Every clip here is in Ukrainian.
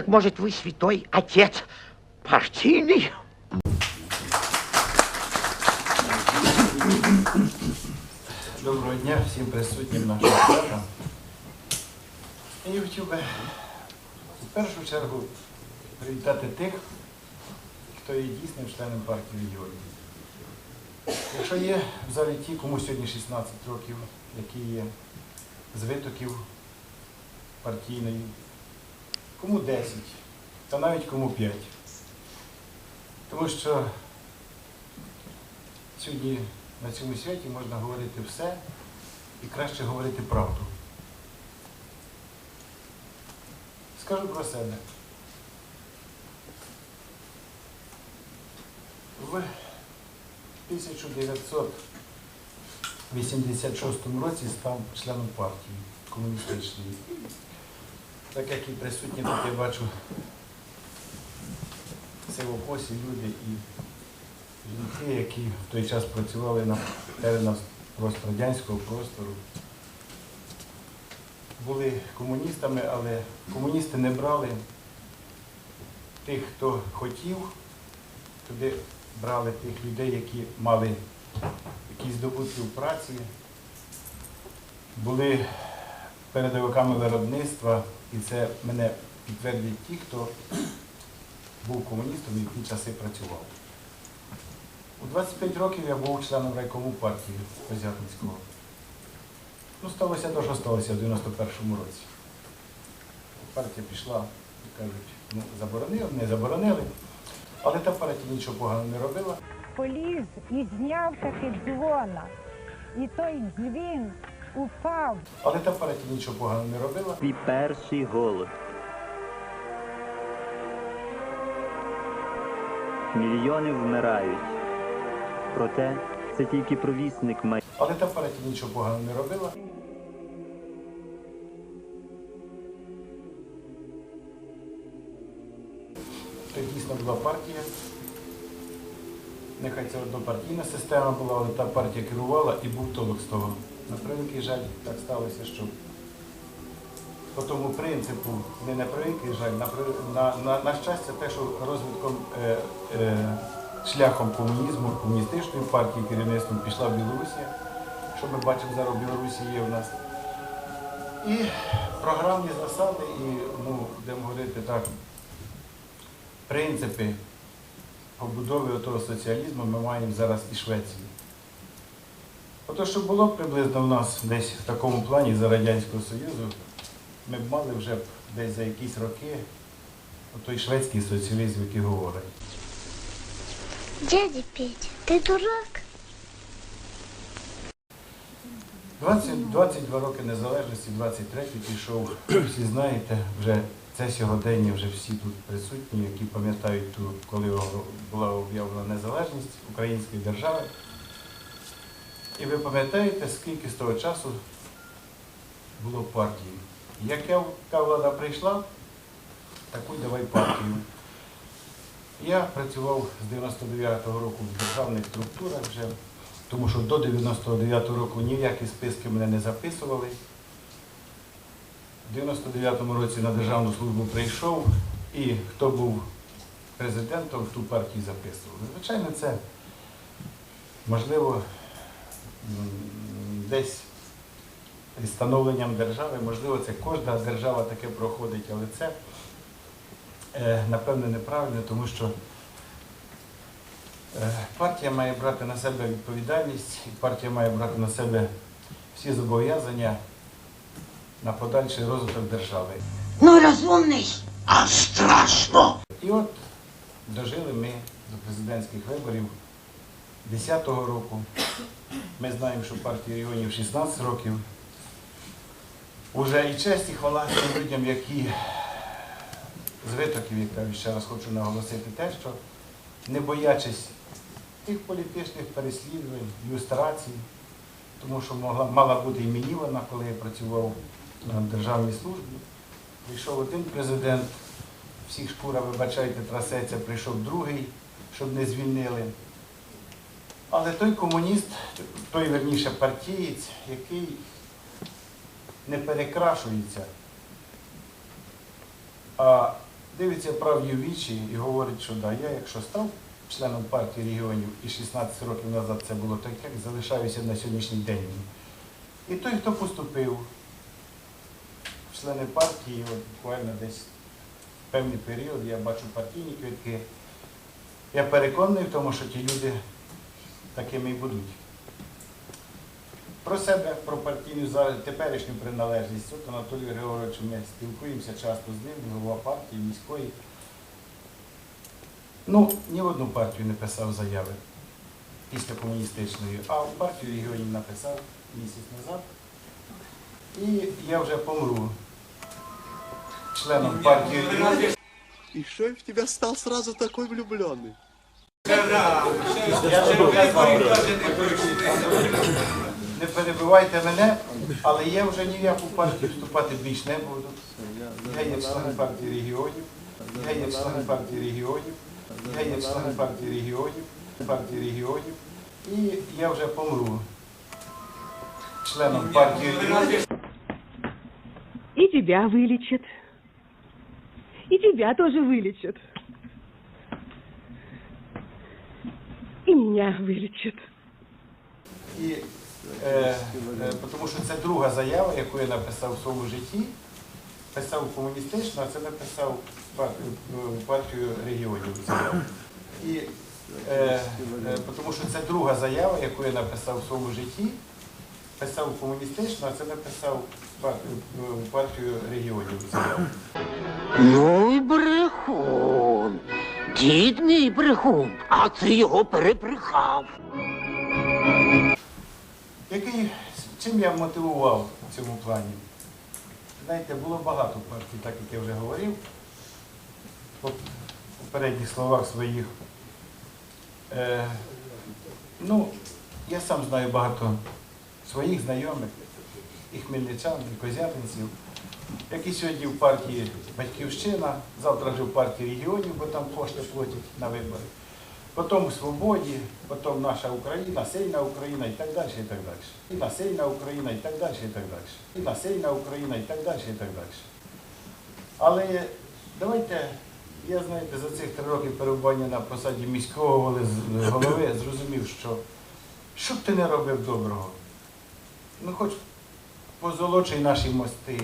Так может, вы святой отец партийный? Доброго дня всім присутнім нашого свята. Я хотів би в першу чергу привітати тих, хто є дійсним членом партії регіонів. Якщо є в залі ті, кому сьогодні 16 років, які є з витоків партійної, кому 10, та навіть кому 5. Тому що сьогодні на цьому святі можна говорити все і краще говорити правду. Скажу про себе. В 1986 році став членом партії комуністичної. Так як і присутні тут я бачу сивопосі люди і жінки, які в той час працювали на теренах пострадянського простору, були комуністами, але комуністи не брали тих, хто хотів, туди брали тих людей, які мали якісь здобутки в праці, були передовиками виробництва, і це мене підтвердять ті, хто був комуністом і в ті часи працював. У 25 років я був членом райкому партії Козятинського. Ну, сталося те, що сталося в 91-му році. Партія пішла, кажуть, ну, заборонили, не заборонили, але та партія нічого поганого не робила. поліз і зняв таки дзвона. І той дзвін упав Але та партія нічого поганого не робила. Твій перший голод. Мільйони вмирають. Проте це тільки провісник має. Але та партія нічого поганого не робила. Це дійсно була партія. Нехай це однопартійна система була, але та партія керувала і був толок з того. На превеликий жаль, так сталося, що по тому принципу, не на превеликий жаль, на, на, на, на щастя, те, що розвитком е, е, шляхом комунізму, комуністичної партії керівництвом пішла Білорусія, що ми бачимо зараз в Білорусі є в нас. І програмні засади, і, ну, будемо говорити так, принципи побудови того соціалізму ми маємо зараз і Швеції. Ото, що було б приблизно в нас десь в такому плані за Радянського Союзу, ми б мали вже б десь за якісь роки той шведський соціалізм, який говорить. Дядя Петя, ты дурак? 20, 22 роки незалежності, 23 пішов, всі знаєте, вже це сьогодення, вже всі тут присутні, які пам'ятають коли була об'явлена незалежність української держави. І ви пам'ятаєте, скільки з того часу було партій. Яка яка влада прийшла, таку давай партію. Я працював з 99-го року в державних структурах вже, тому що до 99-го року ніякі списки мене не записували. В 99-му році на державну службу прийшов і хто був президентом, в ту партію записували. Звичайно, це можливо десь із становленням держави, можливо, це кожна держава таке проходить, але це е, напевне неправильно, тому що е, партія має брати на себе відповідальність, і партія має брати на себе всі зобов'язання на подальший розвиток держави. Ну, разумный, а страшно. І от дожили ми до президентських виборів 10-го року. Ми знаємо, що партія регіонів 16 років. Уже і честь, і хвала тим людям, які з витоків, як кажуть, ще раз хочу наголосити те, що не боячись тих політичних переслідувань, люстрацій, тому що могла, мала бути і мені вона, коли я працював на державній службі. Прийшов один президент, всіх шкура, вибачайте, трасеться, прийшов другий, щоб не звільнили. Але той комуніст, той верніше партієць, який не перекрашується, а дивиться правді вічі і говорить, що да, я якщо став членом партії регіонів і 16 років назад це було так, як залишаюся на сьогоднішній день. І той, хто поступив в члени партії, от буквально десь певний період, я бачу партійні квитки. Я переконаний в тому, що ті люди такими і будуть. Про себе, про партійну теперішню приналежність. От Анатолій Григорович, ми спілкуємося часто з ним, він голова партії, міської. Ну, ні в одну партію не писав заяви після комуністичної, а в партію регіонів написав місяць назад. І я вже помру членом партії регіонів. И что я в тебя стал сразу такой влюбленный? Не перебивайте мене, але я вже ні в партію вступати більш не буду. Я є член партії регіонів, я є член партії регіонів, я є член партії регіонів, партії регіонів, і я вже помру членом партії регіонів. И тебя вылечат. И тебя тоже вылечат. Меня вылечат. І, е, е, тому що це друга заява, яку я написав в своєму житті. Писав комуністично, а це написав партію, е, партію регіонів. І, е, е, тому що це друга заява, яку я написав в своєму житті. Писав комуністично, а це написав партію, е, партію регіонів. Ну і брехун. Дід мій брехун, а ти його перебрехав. Який, чим я мотивував в цьому плані? Знаєте, було багато партій, так як я вже говорив по попередніх словах своїх. Е, ну, я сам знаю багато своїх знайомих, і хмельничан, і козятинців, які сьогодні в партії Батьківщина, завтра вже в партії регіонів, бо там кошти платять на вибори. Потім у Свободі, потім наша Україна, сильна Україна і так далі, і так далі. І на сильна Україна і так далі, і так далі. І на сильна Україна і так далі, і так далі. Але давайте, я знаєте, за цих три роки перебування на посаді міського голови, зрозумів, що що б ти не робив доброго, ну хоч позолочуй наші мости.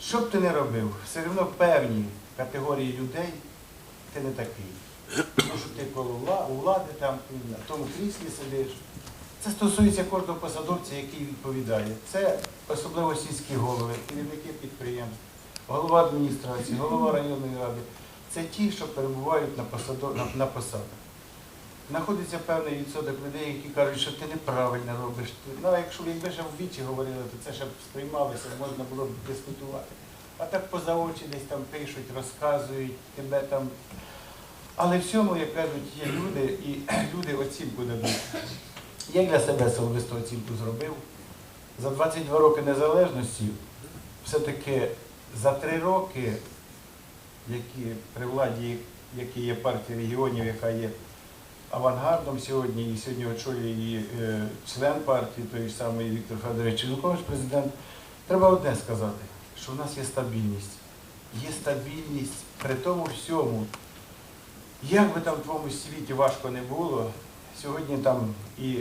Що б ти не робив, все одно певні категорії людей ти не такий. Тому що ти коло влади там на тому кріслі сидиш. Це стосується кожного посадовця, який відповідає. Це особливо сільські голови, керівники підприємств, голова адміністрації, голова районної ради. Це ті, що перебувають на, посадах. Знаходиться певний відсоток людей, які кажуть, що ти неправильно робиш. Ну, якщо якби ще в вічі говорили, то це ще б сприймалося, можна було б дискутувати. А так поза очі десь там пишуть, розказують, тебе там. Але всьому, як кажуть, є люди, і люди оцінку дадуть. Я для себе особисто оцінку зробив. За 22 роки незалежності, все-таки за три роки, які при владі, які є партія регіонів, яка є авангардом сьогодні, і сьогодні очолює її е, член партії, той ж самий Віктор Федорович Янукович, президент, треба одне сказати, що в нас є стабільність. Є стабільність при тому всьому. Як би там в твоєму світі важко не було, сьогодні там і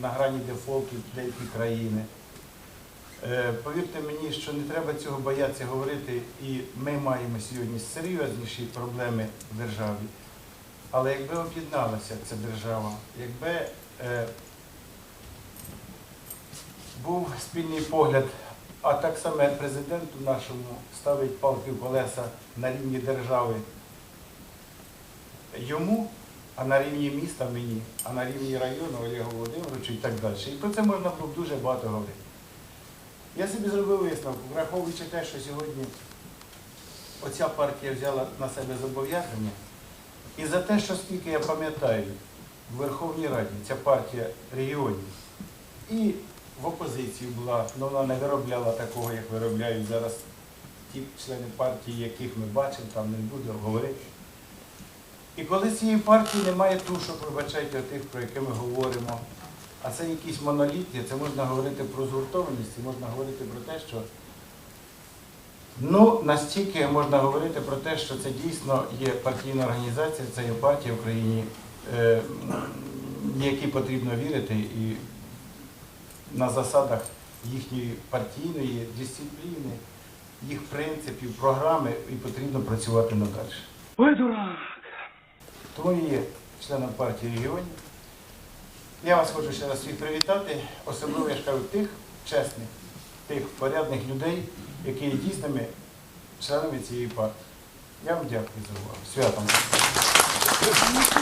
на грані дефолту деякі країни. Е, Повірте мені, що не треба цього боятися говорити, і ми маємо сьогодні серйозніші проблеми в державі. Але якби об'єдналася ця держава, якби е, був спільний погляд, а так само президенту нашому ставить палки в колеса на рівні держави йому, а на рівні міста мені, а на рівні району Олегу Володимировичу і так далі. І про це можна було б дуже багато говорити. Я собі зробив висновку, враховуючи те, що сьогодні оця партія взяла на себе зобов'язання, і за те, що скільки я пам'ятаю, в Верховній Раді ця партія регіонів і в опозиції була, але вона не виробляла такого, як виробляють зараз ті члени партії, яких ми бачимо, там не буду говорити. І коли цієї партії немає тушок, вибачайте, тих, про які ми говоримо, а це якісь монолітні, це можна говорити про згуртованість, можна говорити про те, що Ну, настільки можна говорити про те, що це дійсно є партійна організація, це є партія в Україні, е, в якій потрібно вірити і на засадах їхньої партійної дисципліни, їх принципів, програми, і потрібно працювати надалі. Ой, дурак. Тому я є членом партії регіонів. Я вас хочу ще раз всіх привітати, особливо я ж кажу тих чесних, тих порядних людей, які є дійсними членами цієї партії. Я вам дякую за увагу. Святом!